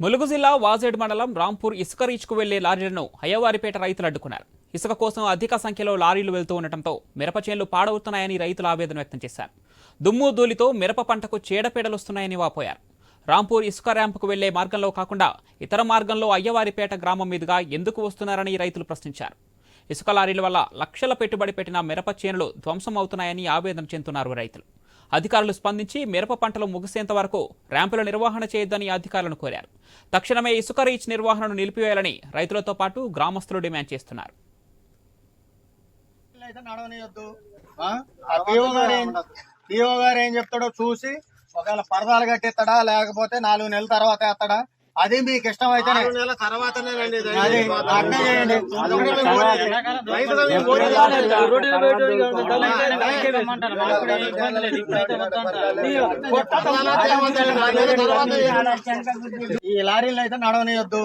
ములుగు జిల్లా వాజేడ్ మండలం రాంపూర్ ఇసుక రీచ్కు వెళ్ళే లారీలను అయ్యవారిపేట రైతులు అడ్డుకున్నారు. ఇసుక కోసం అధిక సంఖ్యలో లారీలు వెళ్తూ ఉండటంతో మిరప చేన్లు పాడవుతున్నాయని రైతులు ఆవేదన వ్యక్తం చేశారు. దుమ్ము ధూళితో మిరప పంటకు చీడపీడలు వస్తున్నాయని వాపోయారు. రాంపూర్ ఇసుక ర్యాంపుకు వెళ్ళే మార్గంలో కాకుండా ఇతర మార్గంలో అయ్యవారిపేట గ్రామం మీదుగా ఎందుకు వస్తున్నారని రైతులు ప్రశ్నించారు. ఇసుక లారీల వల్ల లక్షల పెట్టుబడి పెట్టిన మిరప చేనులు ధ్వంసం అవుతున్నాయని ఆవేదన చెందుతున్నారు రైతులు. అధికారులు స్పందించి మిరప పంటలు ముగిసేంత వరకు ర్యాంపుల నిర్వహణ చేయొద్దని అధికారులను కోరారు. తక్షణమే ఇసుక రీచ్ నిర్వహణను నిలిపివేయాలని రైతులతో పాటు గ్రామస్తులు డిమాండ్ చేస్తున్నారు. ఏం గారు ఏం చెప్తాడో చూసి ఒకవేళ పరదాలు కట్టిస్తాడా లేకపోతే నాలుగు నెలల తర్వాత వేస్తాడా? అది మీకు ఇష్టం అయితే ఈ లారీలు అయితే నడవనియొద్దు.